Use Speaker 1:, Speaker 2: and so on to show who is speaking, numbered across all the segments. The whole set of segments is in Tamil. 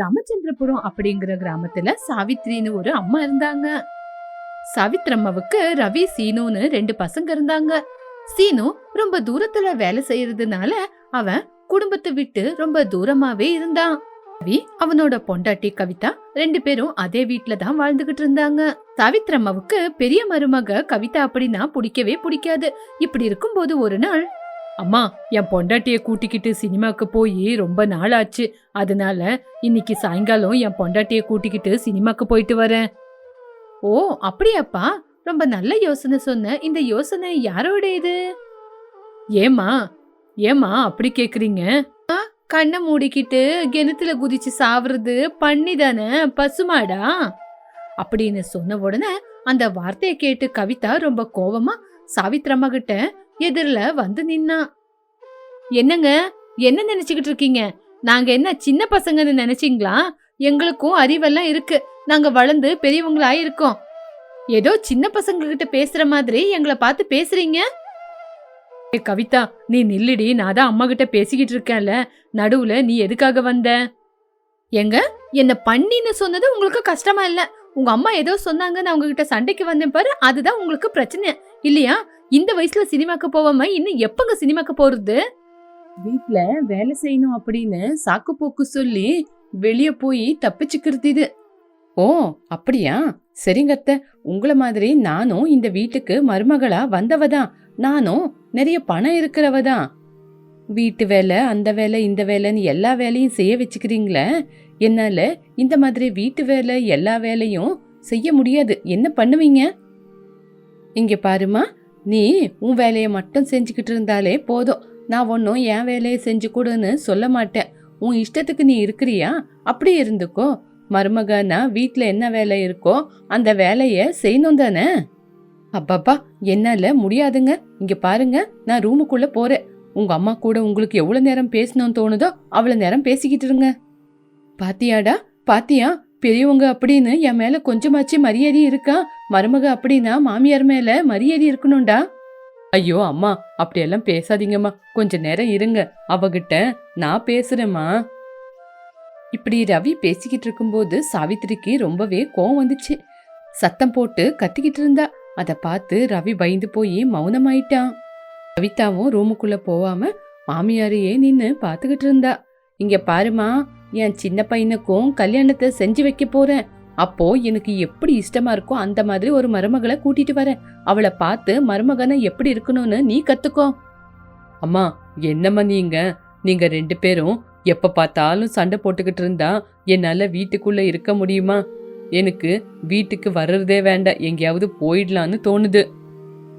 Speaker 1: ராமச்சந்திரபுரம் அப்படிங்கிற கிராமத்துல சாவித்ரின்னு ஒரு அம்மா இருந்தாங்க. சாவித்ரம்மாவுக்கு ரவி சீனுன்னு ரெண்டு பசங்க இருந்தாங்க. சீனு ரொம்ப தூரத்துல வேலை செய்யறதுனால அவன் குடும்பத்தை விட்டு ரொம்ப தூரமாவே இருந்தான். ரவி அவனோட பொண்டாட்டி கவிதா ரெண்டு பேரும் அதே வீட்ல தான் வாழ்ந்துகிட்டு இருந்தாங்க. சாவித்ரம்மாவுக்கு பெரிய மருமக கவிதா அப்படின்னா பிடிக்கவே பிடிக்காது. இப்படி இருக்கும்போது ஒரு நாள் அம்மா என் பொண்டாட்டிய கூட்டிக்கிட்டு சினிமாக்கு போய் ரொம்ப நாள் ஆச்சு அதனால இன்னைக்கு சாயங்காலம் என் பொண்டாட்டிய கூட்டிக்கிட்டு சினிமாக்கு போயிட்டு வரேன். ஓ அப்படியாப்பா? ரொம்ப நல்ல யோசனை சொன்ன. இந்த யோசனை யாரோட இது? ஏமா ஏமா அப்படி கேக்குறீங்க? ஆ, கண்ணை மூடிக்கிட்டு கிணத்துல குதிச்சு சாவுறது பண்ணி தானே பசுமாடா? அப்படின்னு சொன்ன உடனே அந்த வார்த்தையை கேட்டு கவிதா ரொம்ப கோவமா சாவித்ரம்மா கிட்ட எதிரில வந்து நின்னா. என்னங்க? என்ன நினைச்சுக்கிட்டு இருக்கீங்க? நாங்க என்ன சின்ன பசங்கன்னு நினைச்சீங்களா? எங்களுக்கும் அறிவெல்லாம் இருக்கு. நாங்க வளர்ந்து பெரியவங்களா இருக்கோம். ஏதோ சின்ன பசங்க கிட்ட பேசுற மாதிரி எங்களை பார்த்து பேசுறீங்க? ஏ கவிதா நீ நில்லுடி. நான் தான் அம்மா கிட்ட பேசிக்கிட்டு இருக்கேன்ல. நடுவுல நீ எதுக்காக வந்த? எங்க என்ன பண்ணின்னு சொன்னது உங்களுக்கு கஷ்டமா இல்ல. உங்க அம்மா ஏதோ சொன்னாங்க நான் உங்ககிட்ட சண்டைக்கு வந்தேன் பாரு. அதுதான் உங்களுக்கு பிரச்சனை. இல்லையா? இந்த வயசுல சினிமாக்கு போவாம இன்னும் எப்பங்க சினிமாக்கு போறது? வீட்ல வேலை செய்யணும் அப்படின்னு சாக்கு போக்கு சொல்லி வெளிய போய் தப்பிச்சுக்கிறது இது. ஓ அப்படியா? சரிங்க அத்தை. உங்கள மாதிரி நானும் இந்த வீட்டுக்கு மருமகளா வந்தவ தான். நானும் நிறைய பணம் இருக்கிறவ தான். வீட்டு வேலை அந்த வேலை இந்த வேலைன்னு எல்லா வேலையும் செய்ய வச்சுக்கிறீங்களே? என்னால இந்த மாதிரி வீட்டு வேலை எல்லா வேலையும் செய்ய முடியாது. என்ன பண்ணுவீங்க? இங்கே பாருமா நீ உன் வேலையை மட்டும் செஞ்சுக்கிட்டு இருந்தாலே போதும். நான் ஒன்றும் என் வேலையை செஞ்சு கொடுன்னு சொல்ல மாட்டேன். உன் இஷ்டத்துக்கு நீ இருக்கிறியா? அப்படி இருந்துக்கோ. மருமகனா வீட்டில் என்ன வேலை இருக்கோ அந்த வேலையை செய்யணும் தானே? அப்பப்பா என்னால் முடியாதுங்க. இங்கே பாருங்க நான் ரூமுக்குள்ளே போகிறேன் உங்கள் அம்மா கூட உங்களுக்கு எவ்வளோ நேரம் பேசணும்னு தோணுதோ அவ்வளோ நேரம் பேசிக்கிட்டு இருங்க. பாத்தியாடா பாத்தியா? பெரியவங்க அப்படின்னு என் மேல கொஞ்சமாச்சு மரியாதை இருக்கா? மருமக அப்படின்னா மாமியார் மேல மரியாதை இருக்கணும்டா. ஐயோ அம்மா அப்படியெல்லாம் பேசாதீங்கம்மா. கொஞ்ச நேரம் இருங்க. அவகிட்ட நான் பேசுறேம்மா. இப்படி ரவி பேசிக்கிட்டு இருக்கும்போது சாவித்திரிக்கு ரொம்பவே கோவம் வந்துச்சு. சத்தம் போட்டு கத்திக்கிட்டு இருந்தா. அதை பார்த்து ரவி பயந்து போய் மௌனமாயிட்டான். கவிதாவும் ரூமுக்குள்ள போவாம மாமியாரையே நின்னு பாத்துக்கிட்டு இருந்தா. இங்க பாருமா என் சின்ன பையனுக்கும் கல்யாணத்தை செஞ்சு வைக்க போறேன். அப்போ எனக்கு எப்படி இஷ்டமா இருக்கோ அந்த மாதிரி ஒரு மருமகளை கூட்டிட்டு வரேன். அவளை பார்த்து மருமகனை எப்படி இருக்கணும்னு நீ கத்துக்கோ. அம்மா என்னம்மா நீங்க? நீங்க ரெண்டு பேரும் எப்ப பார்த்தாலும் சண்டை போட்டுக்கிட்டு இருந்தா என்னால வீட்டுக்குள்ள இருக்க முடியுமா? எனக்கு வீட்டுக்கு வர்றதே வேண்டாம். எங்கேயாவது போயிடலான்னு தோணுது.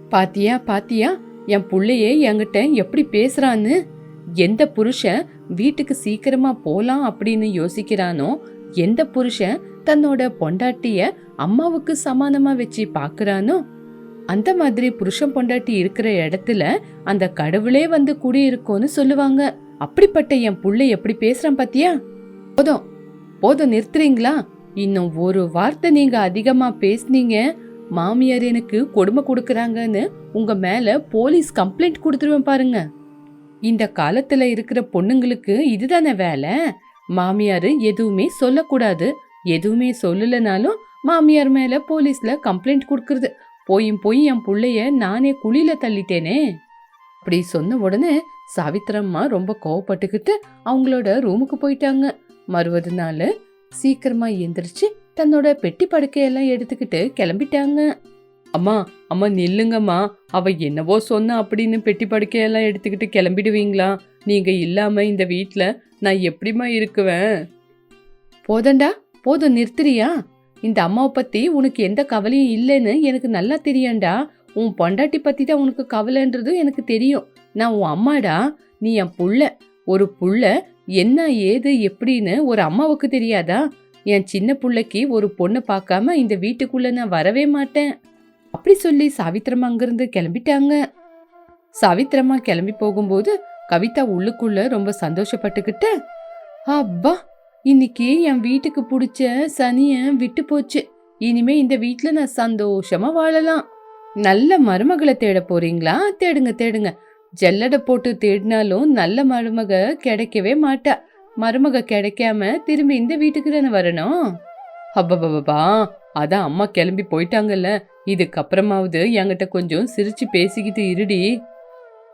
Speaker 1: பாத்தியா பாத்தியா? என் பிள்ளையே என்கிட்ட எப்படி பேசுறான்னு? எந்த புருஷன் வீட்டுக்கு சீக்கிரமா போலாம் அப்படின்னு யோசிக்கிறானோ எந்த புருஷன் தன்னோட பொண்டாட்டிய அம்மாவுக்கு சமானமா வச்சு பாக்குறானோ அந்த மாதிரி புருஷன் பொண்டாட்டி இருக்கிற இடத்துல அந்த கடவுளே வந்து குடியிருக்கும்னு சொல்லுவாங்க. அப்படிப்பட்ட என் புள்ளை எப்படி பேசுறான் பாத்தியா? போதும் போதும் நிறுத்துறீங்களா? இன்னும் ஒரு வார்த்தை நீங்க அதிகமா பேசுனீங்க. மாமியார் எனக்கு கொடுமை கொடுக்கறாங்கன்னு உங்க மேல போலீஸ் கம்ப்ளைண்ட் கொடுத்துருவேன் பாருங்க. இந்த காலத்துல இருக்கிற பொண்ணுங்களுக்கு இதுதானே வேலை? மாமியார் எதுவுமே சொல்லக்கூடாது. எதுவுமே சொல்லலனாலும் மாமியார் மேல போலீஸ்ல கம்ப்ளைண்ட் கொடுக்கறது. போயும் போய் என் பிள்ளைய நானே குழியில தள்ளிட்டேனே. அப்படி சொன்ன உடனே சாவித்திரம்மா ரொம்ப கோவப்பட்டுக்கிட்டு அவங்களோட ரூமுக்கு போயிட்டாங்க. மறுவது நாள் சீக்கிரமா எந்திரிச்சு தன்னோட பெட்டி படுக்கையெல்லாம் எடுத்துக்கிட்டு கிளம்பிட்டாங்க. அம்மா அம்மா நில்லுங்கம்மா. அவ என்னவோ சொன்ன அப்படின்னு பெட்டி படுக்கையெல்லாம் எடுத்துக்கிட்டு கிளம்பிடுவீங்களா? நீங்க இல்லாம இந்த வீட்டில் நான் எப்படிம்மா இருக்குவேன்? போதண்டா போதும் நிறுத்துறியா? இந்த அம்மாவை பத்தி உனக்கு எந்த கவலையும் இல்லைன்னு எனக்கு நல்லா தெரியும்டா. உன் பொண்டாட்டி பத்தி தான் உனக்கு கவலைன்றதும் எனக்கு தெரியும். நான் உன் அம்மாடா நீ என் புள்ள. ஒரு புள்ள என்ன ஏது எப்படின்னு ஒரு அம்மாவுக்கு தெரியாதா? என் சின்ன புள்ளைக்கு ஒரு பொண்ணை பார்க்காம இந்த வீட்டுக்குள்ள நான் வரவே மாட்டேன். அப்படி சொல்லி சாவித்திரமா அங்கிருந்து கிளம்பிட்டாங்க. சாவித்திரமா கிளம்பி போகும்போது கவிதா உள்ளுக்குள்ள ரொம்ப சந்தோஷப்பட்டுக்கிட்டு அப்பா இன்னைக்கு என் வீட்டுக்கு பிடிச்ச சனியன் விட்டு போச்சு. இனிமே இந்த வீட்டில் நான் சந்தோஷமா வாழலாம். நல்ல மருமகளை தேட போறீங்களா? தேடுங்க தேடுங்க. ஜல்லடை போட்டு தேடினாலும் நல்ல மருமக கிடைக்கவே மாட்டா. மருமக கிடைக்காம திரும்பி இந்த வீட்டுக்கு தானே வரணும்? அப்பப்பப்பா அதான் அம்மா கிளம்பி போயிட்டாங்கல்ல. இதுக்கப்புறமாவது என்கிட்ட கொஞ்சம் சிரிச்சு பேசிக்கிட்டு இருடி.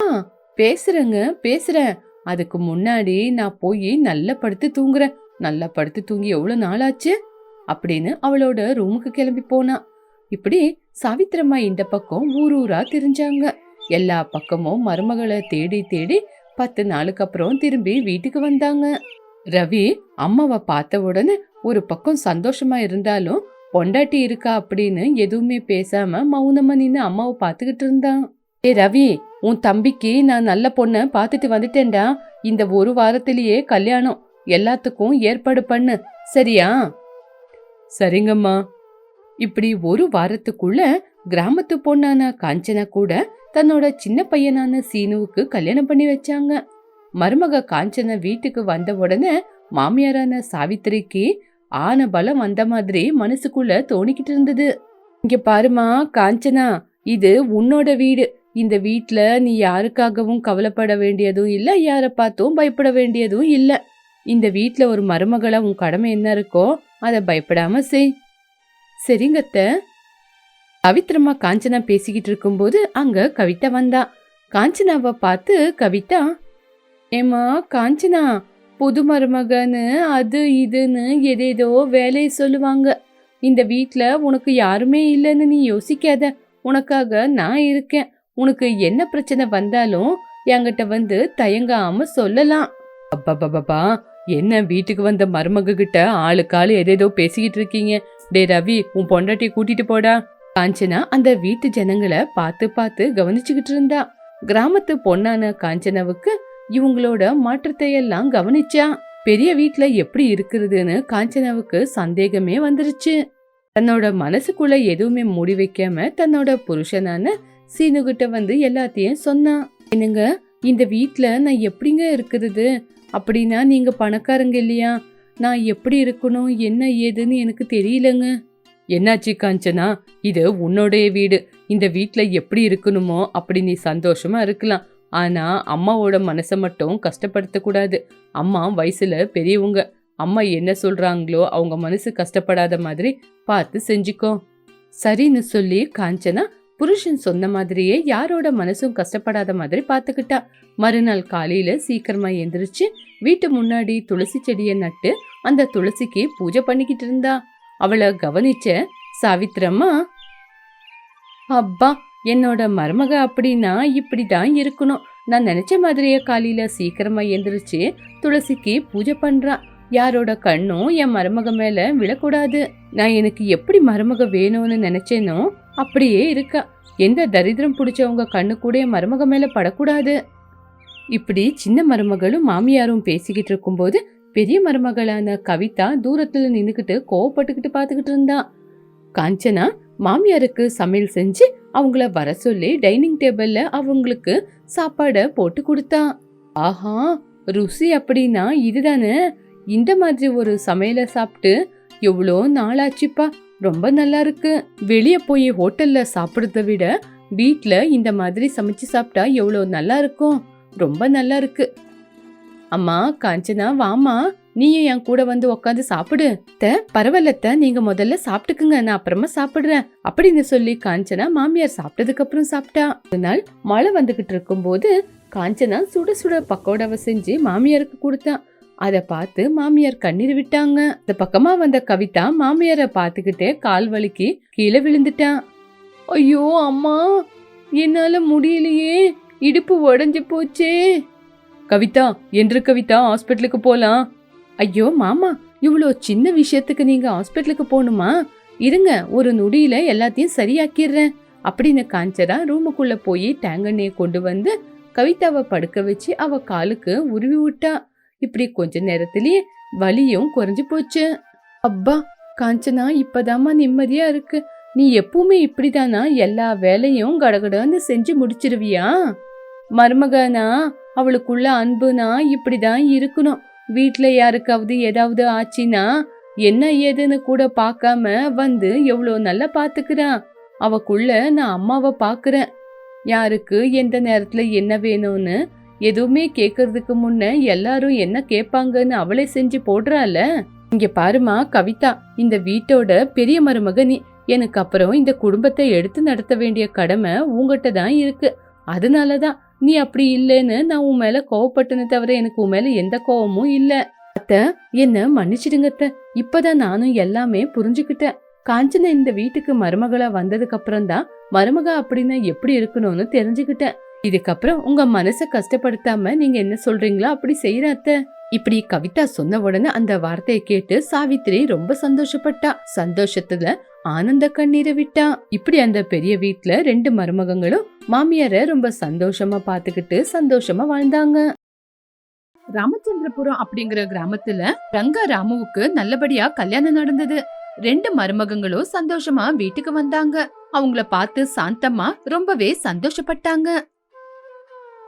Speaker 1: ஆ பேசுறேங்க பேசுறேன். அதுக்கு முன்னாடி நான் போய் நல்லா படுத்து தூங்குறேன். நல்லா படுத்து தூங்கி எவ்வளவு நாளாச்சு? அப்படின்னு அவளோட ரூமுக்கு கிளம்பி போனா. இப்படி சாவித்திரம்மா இந்த பக்கம் ஊர் ஊரா தெரிஞ்சாங்க. எல்லா பக்கமும் மருமகளை தேடி தேடி பத்து நாளுக்கு அப்புறம் திரும்பி வீட்டுக்கு வந்தாங்க. ரவி அம்மாவை பார்த்த உடனே ஒரு பக்கம் சந்தோஷமா இருந்தாலும் பொண்டாட்டி இருக்கா அப்படின்னு எதுவுமே பேசாம மௌனமா நின்று அம்மாவை பார்த்துக்கிட்டு இருந்தான். ஏ ரவி உன் தம்பிக்கு நான் நல்ல பொண்ணை பார்த்துட்டு வந்துட்டேன்டா. இந்த ஒரு வாரத்திலேயே கல்யாணம். எல்லாத்துக்கும் ஏற்பாடு பண்ணு. சரியா? சரிங்கம்மா. இப்படி ஒரு வாரத்துக்குள்ள கிராமத்து பொண்ணான காஞ்சனா கூட தன்னோட சின்ன பையனான சீனுவுக்கு கல்யாணம் பண்ணி வச்சாங்க. மருமக காஞ்சனா வீட்டுக்கு வந்த உடனே மாமியாரான சாவித்திரிக்கு ஆன பலம் வந்த மாதிரி மனசுக்குள்ள தோணிக்கிட்டு இருந்தது. இங்க பாருமா காஞ்சனா இது உன்னோட வீடு. இந்த வீட்ல நீ யாருக்காகவும் கவலைப்பட வேண்டியதும் இல்ல யார பார்த்தும் பயப்பட வேண்டியதும் இல்ல. இந்த வீட்ல ஒரு மருமகளா உன் கடமை என்ன இருக்கோ அத பயப்படாம செய். சரிங்கத்த கவித்ரம்மா காஞ்சனா பேசிக்கிட்டு இருக்கும்போது அங்க கவிதா வந்தா. காஞ்சனாவை பார்த்து கவிதா ஏமா காஞ்சனா புது மருமகன்னு அது இதுன்னு எதேதோ வேலையை சொல்லுவாங்க. இந்த வீட்ல உனக்கு யாருமே இல்லைன்னு நீ யோசிக்காத. உனக்காக நான் இருக்கேன். உனக்கு என்ன பிரச்சனை வந்தாலும் என்கிட்ட வந்து தயங்காம சொல்லலாம். அப்பப்பப்பா என்ன வீட்டுக்கு வந்த மருமக கிட்ட ஆளுக்கு ஆளு எதேதோ பேசிக்கிட்டு இருக்கீங்க. டே ரவி உன் பொண்டாட்டிய கூட்டிட்டு போடா. காஞ்சனா அந்த வீட்டு ஜனங்களை பார்த்து பார்த்து கவனிச்சுக்கிட்டு இருந்தா. கிராமத்து பொண்ணான காஞ்சனாவுக்கு இவங்களோட மாற்றத்தை எல்லாம் கவனிச்சா பெரிய வீட்ல எப்படி இருக்கிறதுன்னு காஞ்சனாவுக்கு சந்தேகமே வந்துருச்சு. தன்னோட மனசுக்குள்ள எதுவுமே மூடி வைக்காம தன்னோட புருஷனான சீனுகிட்ட வந்து எல்லாத்தையும் சொன்னான் என்னங்க இந்த வீட்ல நான் எப்படிங்க இருக்கிறது? அப்படின்னா நீங்க பணக்காரங்க இல்லையா? நான் எப்படி இருக்கணும்? என்ன ஏதுன்னு எனக்கு தெரியலங்க. என்னாச்சு காஞ்சனா? இது உன்னோடைய வீடு. இந்த வீட்டில் எப்படி இருக்கணுமோ அப்படி நீ சந்தோஷமா இருக்கலாம். ஆனால் அம்மாவோட மனசை மட்டும் கஷ்டப்படுத்தக்கூடாது அம்மா வயசில் பெரியவங்க. அம்மா என்ன சொல்கிறாங்களோ அவங்க மனசு கஷ்டப்படாத மாதிரி பார்த்து செஞ்சுக்கோ. சரின்னு சொல்லி காஞ்சனா புருஷன் சொன்ன மாதிரியே யாரோட மனசும் கஷ்டப்படாத மாதிரி பார்த்துக்கிட்டா. மறுநாள் காலையில சீக்கிரமா எந்திரிச்சு வீட்டு முன்னாடி துளசி செடியை நட்டு அந்த துளசிக்கு பூஜை பண்ணிக்கிட்டு இருந்தா. அவளை கவனிச்ச சாவித்திரம்மா அப்பா என்னோட மருமக அப்படின்னா இப்படி தான் இருக்கணும். நான் நினைச்ச மாதிரியே காலையில் சீக்கிரமா எந்திரிச்சு துளசிக்கு பூஜை பண்ணுறான் யாரோட கண்ணும் என் மருமக மேலே விழக்கூடாது. நான் எனக்கு எப்படி மருமக வேணும்னு நினைச்சேனோ அப்படியே இருக்கா. எந்த தரித்திரம் பிடிச்சவங்க கண்ணு கூட என் மருமக மேலே படக்கூடாது. இப்படி சின்ன மருமகளும் மாமியாரும் பேசிக்கிட்டு இருக்கும்போது பெரிய மருமகளான கவிதா தூரத்தில் நின்றுக்கிட்டு கோவப்பட்டுக்கிட்டு பார்த்துக்கிட்டு இருந்தான் காஞ்சனா மாமியாருக்கு சமையல் செஞ்சு அவங்கள வர சொல்லி டைனிங் டேபிள்ல அவங்களுக்கு சாப்பாடை போட்டு கொடுத்தா. ஆஹா ருசி அப்படின்னா இதுதானே? இந்த மாதிரி ஒரு சமையலை சாப்பிட்டு எவ்வளோ நாளாச்சுப்பா. ரொம்ப நல்லா இருக்கு. வெளியே போய் ஹோட்டல்ல சாப்பிட்றத விட வீட்டில் இந்த மாதிரி சமைச்சு சாப்பிட்டா எவ்வளோ நல்லா இருக்கும். ரொம்ப நல்லா இருக்கு. அம்மா காஞ்சனா வாமா நீயும் என் கூட வந்து உக்காந்து சாப்பிடு. த பரவாயில்லத்த நீங்க முதல்ல சாப்பிட்டுக்குங்க நான் அப்புறமா சாப்பிடுறேன். அப்படின்னு சொல்லி காஞ்சனா மாமியார் சாப்பிட்டதுக்கு அப்புறம் சாப்பிட்டா. ஒரு நாள் மழை வந்துகிட்டு இருக்கும்போது காஞ்சனா சுட சுட பக்கோடாவை செஞ்சு மாமியாருக்கு கொடுத்தான் அதை பார்த்து மாமியார் கண்ணீர் விட்டாங்க. இந்த பக்கமா வந்த கவிதா மாமியாரை பார்த்துக்கிட்டே கால் வலிக்கு கீழே விழுந்துட்டான் ஐயோ அம்மா என்னால முடியலையே இடுப்பு உடஞ்சு போச்சே. கவிதா என்று கவிதா ஹாஸ்பிட்டலுக்கு போலாம். ஐயோ மாமா இவ்வளோ சின்ன விஷயத்துக்கு நீங்க ஹாஸ்பிட்டலுக்கு போகணுமா? இருங்க ஒரு நொடியில எல்லாத்தையும் சரியாக்கிடுறேன். அப்படின்னு காஞ்சனா ரூமுக்குள்ள போய் டேங்கண்ணியை கொண்டு வந்து கவிதாவை படுக்க வச்சு அவ காலுக்கு உருவி விட்டா. இப்படி கொஞ்ச நேரத்திலேயே வலியும் குறைஞ்சு போச்சு. அப்பா காஞ்சனா இப்போதாம்மா நிம்மதியா இருக்கு. நீ எப்பவுமே இப்படிதானா? எல்லா வேலையும் கடகடன்னு செஞ்சு முடிச்சிருவியா? மருமகனா அவளுக்குள்ள அன்புனா இப்படிதான் இருக்கணும். வீட்டில் யாருக்காவது ஏதாவது ஆச்சுன்னா என்ன ஏதுன்னு கூட பார்க்காம வந்து எவ்வளோ நல்லா பார்த்துக்கிறான் அவக்குள்ள நான் அம்மாவை பார்க்குறேன் யாருக்கு எந்த நேரத்தில் என்ன வேணும்னு எதுவுமே கேட்கறதுக்கு முன்ன எல்லாரும் என்ன கேட்பாங்கன்னு அவளே செஞ்சு போடுறால. இங்க பாருமா கவிதா இந்த வீட்டோட பெரிய மருமக நீ எனக்கு அப்புறம் இந்த குடும்பத்தை எடுத்து நடத்த வேண்டிய கடமை உங்ககிட்ட தான் அதனால தான் நீ அப்படி இல்லைன்னு நான் உன் மேலே கோவப்பட்டேனே தவிர எனக்கு உன் மேலே எந்த கோவமும் இல்லை. அத்த என்ன மன்னிச்சிடுங்க அத்தை. இப்பதான் நானும் எல்லாமே புரிஞ்சுக்கிட்டேன். காஞ்சனா இந்த வீட்டுக்கு மருமகளா வந்ததுக்கு அப்புறம் தான் மருமக அப்படின்னா எப்படி இருக்கணும்னு தெரிஞ்சுக்கிட்டேன். இதுக்கப்புறம் உங்க மனசை கஷ்டப்படுத்தாம நீங்க என்ன சொல்றீங்களோ அப்படி செய்யற அத்தை. இப்படி கவிதா சொன்ன உடனே அந்த வார்த்தையை கேட்டு சாவித்திரி ரொம்ப சந்தோஷப்பட்டா. சந்தோஷத்துல ஆனந்த கண்ணீரை விட்டா. இப்படி அந்த பெரிய வீட்டுல ரெண்டு மருமகங்களும் மாமியார ரொம்ப சந்தோஷமா பாத்துக்கிட்டு சந்தோஷமா வாழ்ந்தாங்க. ராமச்சந்திரபுரம் அப்படிங்கிற கிராமத்துல ரங்கா ராமுவுக்கு நல்லபடியா கல்யாணம் நடந்தது. ரெண்டு மருமகங்களும் சந்தோஷமா வீட்டுக்கு வந்தாங்க. அவங்கள பார்த்து சாந்தம்மா ரொம்பவே சந்தோஷப்பட்டாங்க.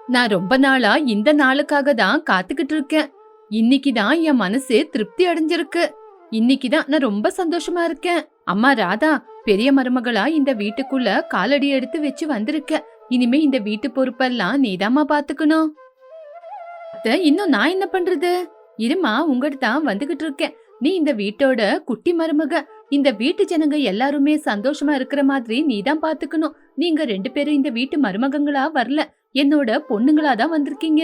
Speaker 1: நான் ரொம்ப நாளா இந்த நாளுக்காக தான் காத்துக்கிட்டு இருக்கேன். இன்னைக்கு தான் என் மனசு திருப்தி அடைஞ்சிருக்கு. இன்னைக்கு தான் நான் ரொம்ப சந்தோஷமா இருக்கேன். அம்மா ராதா பெரிய மருமகளா இந்த வீட்டுக்குள்ள காலடி எடுத்து வச்சு வந்திருக்க. இனிமே இந்த வீட்டு பொறுப்பெல்லாம் நீதாம்மா பாத்துக்கணும். அத்தை, இன்னும் நான் என்ன பண்றது? இருமா உங்கள்கிட்ட தான் வந்துகிட்டு இருக்கேன். நீ இந்த வீட்டோட குட்டி மருமக. இந்த வீட்டு ஜனங்க எல்லாருமே சந்தோஷமா இருக்கிற மாதிரி நீ தான் பாத்துக்கணும். நீங்க ரெண்டு பேரும் இந்த வீட்டு மருமகங்களா வரல. என்னோட பொண்ணுங்களா தான் வந்திருக்கீங்க.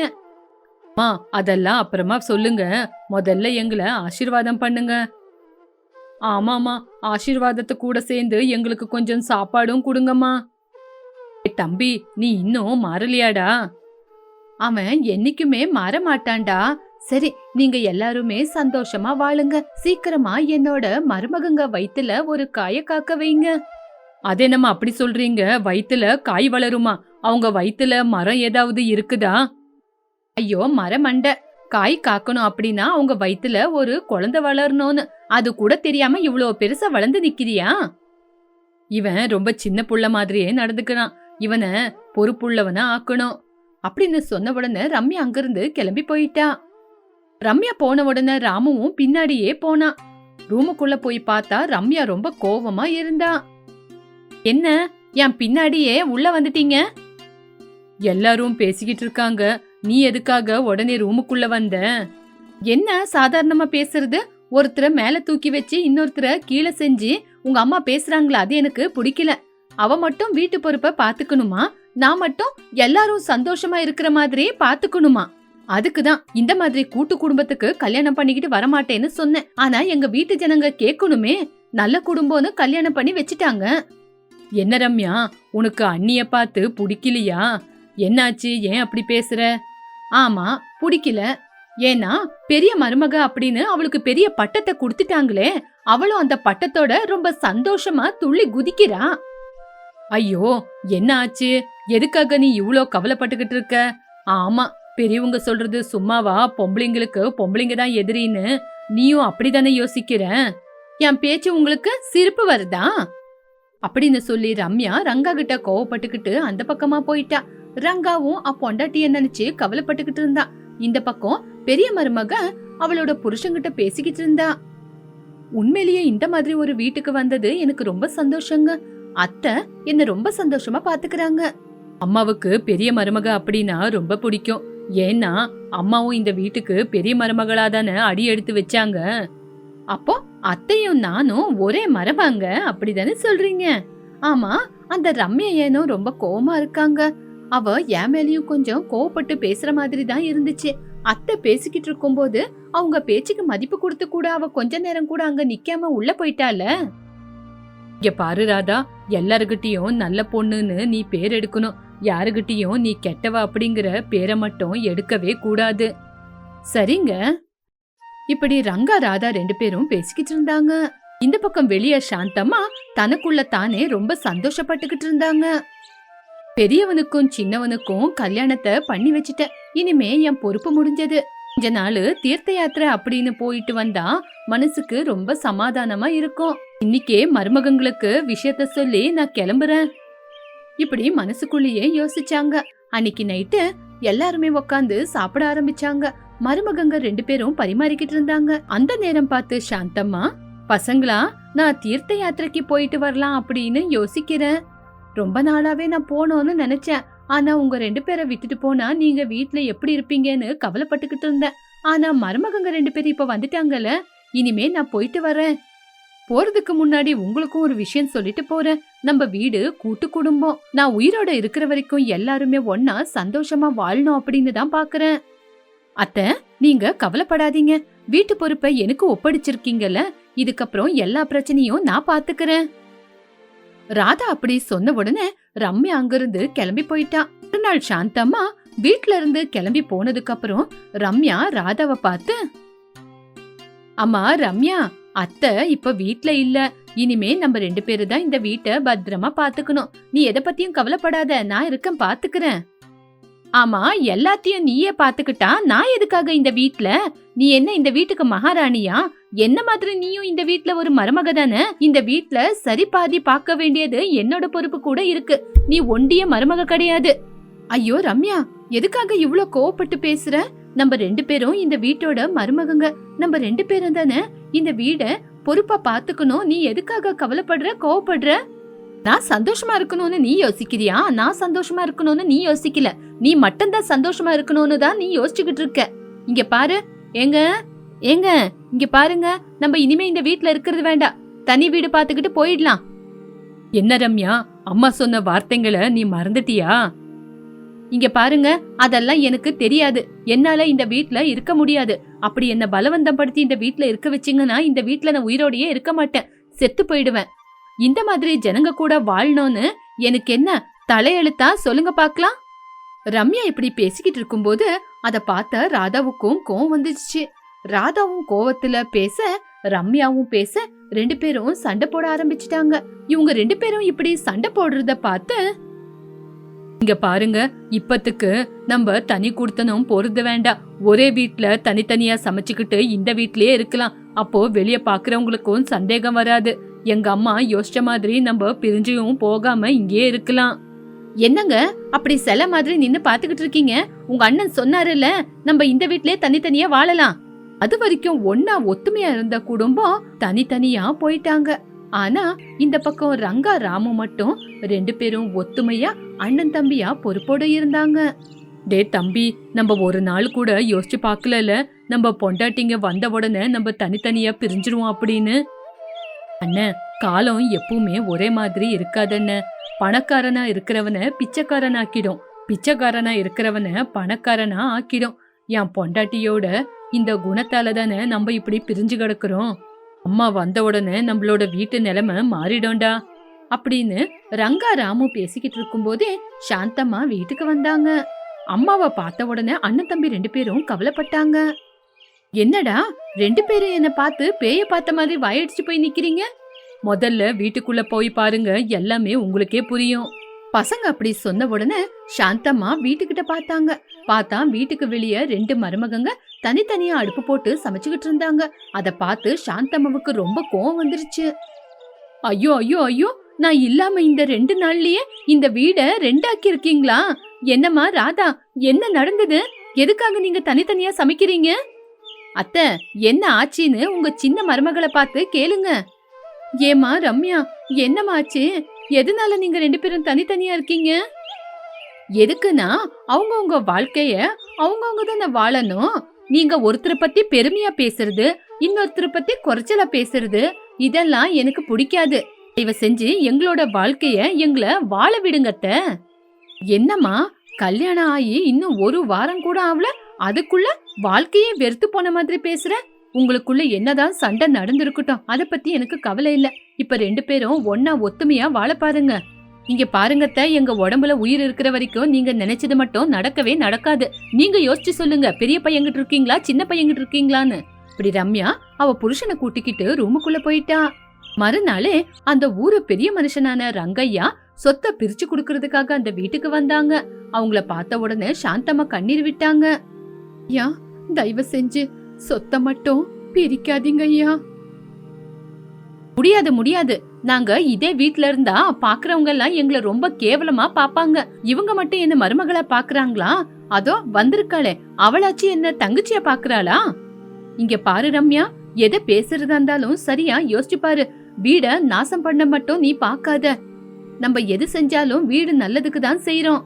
Speaker 1: அம்மா அதெல்லாம் அப்புறமா சொல்லுங்க. முதல்ல எங்களை ஆசீர்வாதம் பண்ணுங்க. ஆமாமா ஆசீர்வாதத்தை கூட சேர்ந்து எங்களுக்கு கொஞ்சம் சாப்பாடும் கொடுங்கம்மா. தம்பி நீ இன்னும் மாறலையாடா? அவன் என்னைக்குமே மாற மாட்டான்டா சரி நீங்க எல்லாருமே சந்தோஷமா வாழுங்க. சீக்கிரமா என்னோட மருமகங்க வயித்துல ஒரு காய காக்க வைங்க. அது என்னம்மா அப்படி சொல்றீங்க? வயித்துல காய் வளருமா? அவங்க வயித்துல மரம் ஏதாவது இருக்குதா? ஐயோ மரமண்ட. காய் காக்கணும் அப்படின்னா அவங்க வயித்துல ஒரு குழந்தை வளரணும்னு. அது கூட தெரியாம இவ்வளோ பெருசா வளர்ந்து நிக்கிறியா? இவன் ரொம்ப சின்ன புள்ள மாதிரியே நடந்துக்கிறான். இவனை பொறுப்புள்ளவனா ஆக்கணும். அப்படின்னு சொன்ன உடனே ரம்யா அங்கிருந்து கிளம்பி போயிட்டா. ரம்யா போன உடனே ராமுவும் பின்னாடியே போனான் ரூமுக்குள்ள போய் பார்த்தா ரம்யா ரொம்ப கோவமா இருந்தா. என்ன? என் பின்னாடியே உள்ள வந்துட்டீங்க? எல்லாரும் பேசிக்கிட்டு இருக்காங்க. நீ எதுக்காக உடனே ரூமுக்குள்ள வந்த? என்ன சாதாரணமா பேசுறது? ஒருத்தரை மேல தூக்கி வச்சு இன்னொருத்தரை கீழே செஞ்சு உங்க அம்மா பேசுறாங்களா? அது எனக்கு பிடிக்கல. அவ மட்டும் வீட்டு பொறுப்பை பாத்துக்கணுமா? நான் மட்டும் எல்லாரும் சந்தோஷமா இருக்கிற மாதிரி பாத்துக்கணுமா? அதுக்குதான் இந்த மாதிரி கூட்டு குடும்பத்துக்கு கல்யாணம் பண்ணிக்கிட்டு வரமாட்டேன்னு சொன்னேன். ஆனா எங்க வீட்டு ஜனங்க கேட்கணுமே. நல்ல குடும்பம்னு கல்யாணம் பண்ணி வச்சுட்டாங்க. என்ன ரம்யா உனக்கு அண்ணிய பார்த்து பிடிக்கலையா? என்னாச்சு? ஏன் அப்படி பேசுற? ஆமா பிடிக்கல. ஏன்னா பெரிய மருமக அப்படின்னு அவளுக்கு பெரிய பட்டத்தை கொடுத்துட்டாங்களே அவளும் அந்த பட்டத்தோட ரொம்ப சந்தோஷமா துள்ளி குதிக்கிறா. ஐயோ என்ன ஆச்சு? எதுக்காக நீ இவ்ளோ கவலைப்பட்டுக்கிட்டு இருக்க? ஆமா பெரியவங்க சொல்றது சும்மாவா? பொம்பளைங்களுக்கு பொம்பளைங்க தான் எதிரின்னு நீயும் அப்படிதானே யோசிக்கிற? என் பேச்சு உங்களுக்கு சிரிப்பு வருதா? அப்படின்னு சொல்லி ரம்யா ரங்கா கிட்ட கோவப்பட்டுக்கிட்டு அந்த பக்கமா போயிட்டா. ரங்காவும் அப்பொண்டாட்டிய நினைச்சு கவலைப்பட்டுக்கிட்டு இருந்தா. இந்த பக்கம் பெரிய மருமக அவளோட புருஷங்கிட்ட பேசிக்கிட்டு இருந்தா. உண்மையிலேயே இந்த மாதிரி ஒரு வீட்டுக்கு வந்தது எனக்கு ரொம்ப சந்தோஷங்க. அத்தை என்ன ரொம்ப சந்தோஷமா பாத்துக்கிறாங்க. அம்மாவுக்கு பெரிய மருமக அப்படின்னா ரொம்ப பிடிக்கும். ஏன்னா அம்மாவும் இந்த வீட்டுக்கு பெரிய மருமகளா தானே அடி எடுத்து வச்சாங்க. அப்போ அத்தையும் நானும் ஒரே மரபாங்க அப்படிதானே சொல்றீங்க? ஆமா அந்த ரம்யா ஏனோ ரொம்ப கோவமா இருக்காங்க. அவ என் மேலயும் கொஞ்சம் கோவப்பட்டு பேசுற மாதிரி தான் இருந்துச்சு. அத்தை பேசிக்கிட்டு இருக்கும்போது அவங்க பேச்சுக்கு மதிப்பு கொடுத்து கூட அவ கொஞ்ச நேரம் கூட அங்க நிக்காம உள்ள போயிட்டால இங்க பாரு ராதா எல்லாருகிட்டயும் நல்ல பொண்ணுன்னு நீ பேர் எடுக்கணும். யாருகிட்டயும் நீ கெட்டவ அப்படிங்கிற பேரை மட்டும் எடுக்கவே கூடாது. சரிங்க. இப்படி ரங்கா ராதா ரெண்டு பேரும் பேசிக்கிட்டு இருந்தாங்க. இந்த பக்கம் வெளியே சாந்தம்மா தனக்குள்ள தானே ரொம்ப சந்தோஷப்பட்டுக்கிட்டு இருந்தாங்க. பெரியவனுக்கும் சின்னவனுக்கும் கல்யாணத்தை பண்ணி வச்சுட்டேன் இனிமே என் பொறுப்பு முடிஞ்சது. கொஞ்ச நாள் தீர்த்த யாத்திரை அப்படின்னு போயிட்டு வந்தா மனசுக்கு ரொம்ப சமாதானமா இருக்கும். இன்னைக்கே மருமகங்களுக்கு விஷயத்த சொல்லி நான் கிளம்புறேன். இப்படி மனசுக்குள்ளேயே யோசிச்சாங்க. அன்னைக்கு நைட்டு எல்லாருமே உக்காந்து சாப்பிட ஆரம்பிச்சாங்க. மருமகங்க ரெண்டு பேரும் பரிமாறிக்கிட்டு இருந்தாங்க. அந்த நேரம் பார்த்து சாந்தம்மா பசங்களா நான் தீர்த்த யாத்திரைக்கு போயிட்டு வரலாம் அப்படின்னு யோசிக்கிறேன். ரொம்ப நாளாவே நான் போனோம்னு நினைச்சேன். ஆனா உங்க ரெண்டு பேரை விட்டுட்டு போனா நீங்க வீட்டுல எப்படி இருப்பீங்கன்னு கவலைப்பட்டுக்கிட்டு இருந்தேன். ஆனா மருமகங்க ரெண்டு பேரும் இப்ப வந்துட்டாங்கல்ல இனிமே நான் போயிட்டு வரேன். போறதுக்கு முன்னாடி உங்களுக்கும் ஒரு விஷயம் சொல்லிட்டு போறேன். நம்ம வீடு கூட்டு குடும்பம். நான் உயிரோட இருக்கிற வரைக்கும் எல்லாருமே ஒன்னா சந்தோஷமா வாழணும் அப்படின்னு தான் பாக்குறேன். அத்த நீங்க கவலைப்படாதீங்க. வீட்டு பொறுப்பை எனக்கு ஒப்படைச்சிருக்கீங்கல்ல இதுக்கப்புறம் எல்லா பிரச்சனையும் நான் பாத்துக்கிறேன். ராதா அப்படி சொன்ன உடனே ரம்யா அங்கிருந்து கிளம்பி போயிட்டா. ஒரு நாள் சாந்தம்மா வீட்ல இருந்து கிளம்பி போனதுக்கு அப்புறம் ரம்யா ராதாவை பார்த்து அம்மா ரம்யா அத்தை இப்ப வீட்ல இல்ல. இனிமே நம்ம ரெண்டு பேரு தான் இந்த வீட்டை பத்திரமா பாத்துக்கணும். நீ எதை பத்தியும் கவலைப்படாத. நான் இருக்கேன் பாத்துக்கிறேன். ஆமா எல்லாத்தையும் நீயே பாத்துக்கிட்டா நான் எதுக்காக இந்த வீட்ல? நீ என்ன இந்த வீட்டுக்கு மகாராணியா? என்ன மாதிரி நீயும் இந்த வீட்ல ஒரு மருமக தானே? இந்த வீட்ல சரி பாதி பார்க்க வேண்டியது என்னோட பொறுப்பு கூட இருக்கு. நீ ஒண்டிய மருமக கிடையாது. ஐயோ ரம்யா எதுக்காக இவ்ளோ கோவப்பட்டு பேசுற? நம்ம ரெண்டு பேரும் இந்த வீட்டோட மருமகங்க. நம்ம ரெண்டு பேரும் தானே இந்த வீட பொறுப்பா பாத்துக்கணும் நீ எதுக்காக கவலைப்படுற கோவப்படுற? நான் சந்தோஷமா இருக்கணும்னு நீ யோசிக்கிறியா? நான் சந்தோஷமா இருக்கணும்னு நீ யோசிக்கல. நீ மட்டும்தான் சந்தோஷமா இருக்கணும்னு தான் நீ யோசிச்சுக்கிட்டு இருக்க. இங்க பாரு. ஏங்க ஏங்க இங்க பாருங்க நம்ம இனிமே இந்த வீட்ல இருக்கிறது வேண்டாம். தனி வீடு பாத்துக்கிட்டு போயிடலாம். என்ன ரம்யா அம்மா சொன்ன வார்த்தைங்களை நீ மறந்துட்டியா? இங்க பாருங்க அதெல்லாம் எனக்கு தெரியாது. என்னால இந்த வீட்ல இருக்க முடியாது. அப்படி என்ன பலவந்தம் படுத்தி இந்த வீட்ல இருக்க வச்சீங்கன்னா இந்த வீட்ல நான் உயிரோடையே இருக்க மாட்டேன். செத்து போயிடுவேன். இந்த மாதிரி ஜனங்க கூட வாழணும்னு எனக்கு என்ன தலையெழுத்தா சொல்லுங்க பாக்கலாம் ரம்யா இப்படி பேசிக்கிட்டு இருக்கும்போது அத பார்த்த ராதாவுக்கும் கோவம் வந்துச்சு ராதாவும் கோவத்துல பேச ரம்யாவும் பேச ரெண்டு பேரும் சண்டை போட ஆரம்பிச்சிட்டாங்க. இவங்க ரெண்டு பேரும் இப்படி சண்டை போடுறத பார்த்து இங்க பாருங்க இப்பத்துக்கு நம்ம தனி குடுத்தனும் போறது வேண்டாம். ஒரே வீட்ல தனித்தனியா சமைச்சுக்கிட்டு இந்த வீட்லயே இருக்கலாம். அப்போ வெளிய பாக்குறவங்களுக்கும் சந்தேகம் வராது. எங்க அம்மா யோசிச்ச மாதிரி நம்ம பிரிஞ்சும் போகாம இங்கேயே இருக்கலாம். என்னங்க? அப்படி சில மாதிரி நின்னு பாத்துக்கிட்டு இருக்கீங்க? உங்க அண்ணன் சொன்னாருல்ல நம்ம இந்த வீட்லயே தனித்தனியா வாழலாம். அது வரைக்கும் ஒன்னா ஒத்துமையா இருந்த குடும்பம் தனித்தனியா போயிட்டாங்க. ஆனா இந்த பக்கம் ரங்கா ராமு மட்டும் ரெண்டு பேரும் ஒத்துமையா அண்ணன் தம்பியா பொறுப்போட இருந்தாங்க. டே தம்பி நம்ம ஒரு நாள் கூட யோசிச்சு பார்க்கலல? நம்ம பொண்டாட்டிங்க வந்த உடனே நம்ம தனித்தனியா பிரிஞ்சிருவோம் அப்படின்னு. அண்ணன் காலம் எப்பவுமே ஒரே மாதிரி இருக்காதண்ண. பணக்காரனா இருக்கிறவன பிச்சைக்காரனாக்கிடும். பிச்சைக்காரனா இருக்கிறவன பணக்காரனா ஆக்கிடும். என் பொண்டாட்டியோட இந்த குணத்தால தானே நம்ம இப்படி பிரிஞ்சு கிடக்குறோம். அம்மா வந்த உடனே நம்மளோட வீட்டு நிலைமை மாறிடும்டா. அப்படின்னு ரங்கா ராமு பேசிக்கிட்டு இருக்கும்போதே சாந்தம்மா வீட்டுக்கு வந்தாங்க. அம்மாவை பார்த்த உடனே அண்ணன் தம்பி ரெண்டு பேரும் கவலைப்பட்டாங்க. என்னடா ரெண்டு பேரும் என்ன பார்த்து பேய பார்த்த மாதிரி வாயடிச்சு போய் நிக்கிறீங்க? முதல்ல வீட்டுக்குள்ள போய் பாருங்க எல்லாமே உங்களுக்கே புரியும். பசங்க அப்படி சொன்ன உடனே சாந்தம்மா வீட்டுக்கிட்ட பார்த்தாங்க. பார்த்தா வீட்டுக்கு வெளியே ரெண்டு மருமகங்க தனித்தனியா அடுப்பு போட்டு சமைச்சுக்கிட்டு இருந்தாங்க. அத பார்த்து சாந்தம்மாவுக்கு ரொம்ப கோவம் வந்துருச்சு. ஐயோ ஐயோ ஐயோ நான் இல்லாம இந்த ரெண்டு நாள்லயே இந்த வீட ரெண்டாக்கி இருக்கீங்களா என்னம்மா ராதா என்ன நடந்தது? எதுக்காக நீங்க தனித்தனியா சமைக்கிறீங்க? அத்தை என்ன ஆச்சின்னு உங்க சின்ன மருமகளை பார்த்து கேளுங்க. ஏமா ரம்யா என்னம்மா ஆச்சு? எதனால நீங்க ரெண்டு பேரும் தனித்தனியா இருக்கீங்க? எதுக்குன்னா அவங்கவுங்க வாழ்க்கைய அவங்கவுங்க தானே வாழணும். நீங்க ஒருத்தரை பத்தி பெருமையா பேசுறது இன்னொருத்தரை பத்தி குறைச்சலா பேசுறது இதெல்லாம் எனக்கு பிடிக்காது. இவ செஞ்சு எங்களோட வாழ்க்கைய எங்களை வாழ விடுங்கத்த என்னம்மா கல்யாணம் ஆகி இன்னும் ஒரு வாரம் கூட ஆகல அதுக்குள்ள வாழ்க்கையே வெறுத்து போன மாதிரி பேசுற? உங்களுக்குள்ள என்னதான் சண்டை நடந்திருக்கட்டும் அத பத்தி எனக்கு கவலை இல்ல. இப்ப ரெண்டு பேரும் ஒன்னா ஒத்துமையா வாழ பாருங்க. இங்க பாருங்கத்த எங்க உடம்புல உயிர் இருக்கிற வரைக்கும் நீங்க நினைச்சது மட்டும் நடக்கவே நடக்காது. நீங்க யோசிச்சு சொல்லுங்க பெரிய பையன்கிட்ட இருக்கீங்களா சின்ன பையன்கிட்ட இருக்கீங்களான்னு. இப்படி ரம்யா அவ புருஷனை கூட்டிக்கிட்டு ரூமுக்குள்ள போயிட்டா. மறுநாளே அந்த ஊரு பெரிய மனுஷனான ரங்கையா சொத்தை பிரிச்சு குடுக்கறதுக்காக அந்த வீட்டுக்கு வந்தாங்க. அவங்கள பார்த்த உடனே சாந்தமா கண்ணீர் விட்டாங்க. ஐயா தயவு செஞ்சு சொத்தை மட்டும் பிரிக்காதீங்க ஐயா. முடியாது முடியாது. நாங்க இதே வீட்ல இருந்தா பாக்குறவங்க எல்லாம் எங்களை ரொம்ப கேவலமா பாப்பாங்க. இவங்க மட்டும் என்ன மருமகளை பாக்குறாங்களா? அதோ வந்திருக்காளே. அவளாச்சு என்ன தங்கச்சியா பாக்குறாளா? இங்க பாரு ரம்யா எதை பேசுறதா இருந்தாலும் சரியா யோசிச்சு பாரு. வீட நாசம் பண்ண மட்டும் நீ பாக்காத. நம்ம எது செஞ்சாலும் வீடு நல்லதுக்கு தான் செய்யறோம்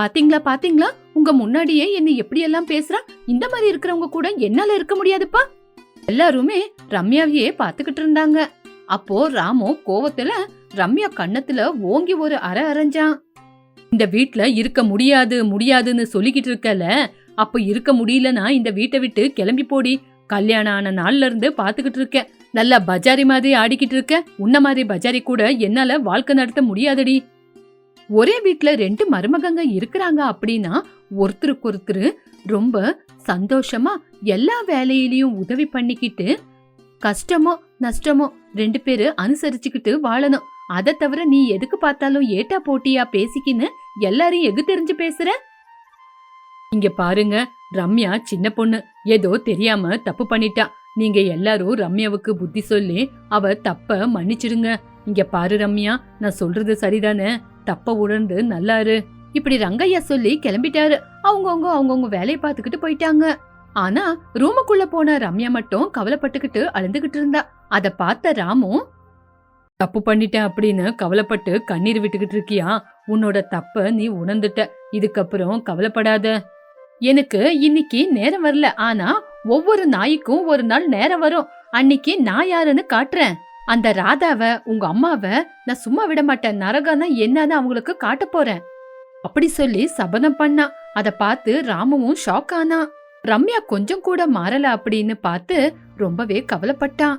Speaker 1: பாத்தீங்களா பாத்தீங்களா? உங்க முன்னாடியே என்ன எப்படியெல்லாம் பேசுறா? இந்த மாதிரி இருக்கிறவங்க கூட என்னால இருக்க முடியாதுப்பா. எல்லாருமே ரம்யாவையே பாத்துக்கிட்டு இருந்தாங்க. அப்போ ராமு கோவத்துல ரம்யா கண்ணத்துல ஓங்கி ஒரு அற அரைஞ்சான். இந்த வீட்ல இருக்க முடியாது முடியாதுன்னு சொல்லிக்கிட்டு இருக்கல. அப்ப இருக்க முடியலனா இந்த வீட்டை விட்டு கிளம்பி போடி. கல்யாணம் ஆன நாள்ல இருந்து பாத்துக்கிட்டு இருக்கேன் நல்லா பஜாரி மாதிரி ஆடிக்கிட்டு இருக்க. உன்ன மாதிரி பஜாரி கூட என்னால வாழ்க்கை நடத்த முடியாதடி. ஒரே வீட்ல ரெண்டு மருமகங்க இருக்கிறாங்க அப்படின்னா ஒருத்தருக்கு ஒருத்தர் ரொம்ப சந்தோஷமா எல்லா வேலையிலயும் உதவி பண்ணிக்கிட்டு கஷ்டமோ நஷ்டமோ ரெண்டு பேரு அனுசரிச்சுக்கிட்டு வாழணும். அதை தவிர நீ எதுக்கு பார்த்தாலும் ஏட்டா போட்டியா பேசிக்கின்னு எல்லாரையும் எகு தெரிஞ்சு பேசுற? இங்க பாருங்க ரம்யா சின்ன பொண்ணு. ஏதோ தெரியாம தப்பு பண்ணிட்டா. நீங்க எல்லாரும் ரம்யாவுக்கு புத்தி சொல்லி அவ தப்ப மன்னிச்சிடுங்க. இங்க பாரு ரம்யா நான் சொல்றது சரிதானே? தப்ப உணர்ந்து நல்லாரு. இப்படி ரங்கையா சொல்லி கிளம்பிட்டாரு. அவங்கவுங்க அவங்கவுங்க வேலையை பார்த்துக்கிட்டு போயிட்டாங்க. ஆனா ரூமுக்குள்ள போன ரம்யா மட்டும் கவலைப்பட்டுக்கிட்டு அழுந்துகிட்டு இருந்தா. அத பார்த்த ராமு தப்பு பண்ணிட்டேன் அப்படின்னு கவலைப்பட்டு கண்ணீர் விட்டுக்கிட்டு இருக்கியா? உன்னோட தப்ப நீ உணர்ந்துட்ட. இதுக்கப்புறம் கவலைப்படாத. எனக்கு இன்னைக்கு நேரம் வரல. ஆனா ஒவ்வொரு நாய்க்கும் ஒரு நாள் நேரம் வரும். அன்னைக்கு நான் யாருன்னு காட்டுறேன். அந்த ராதாவ உங்க அம்மாவ நான் சும்மா விட மாட்டேன். நரகம்னா என்னன்னு அவங்களுக்கு காட்ட போறேன். அப்படி சொல்லி சபதம் பண்ணா. அத பார்த்து ராமுவும் ஷாக் ஆனா. ரம்யா கொஞ்சம் கூட மாறல அப்படின்னு பார்த்து ரொம்பவே கவலைப்பட்டான்.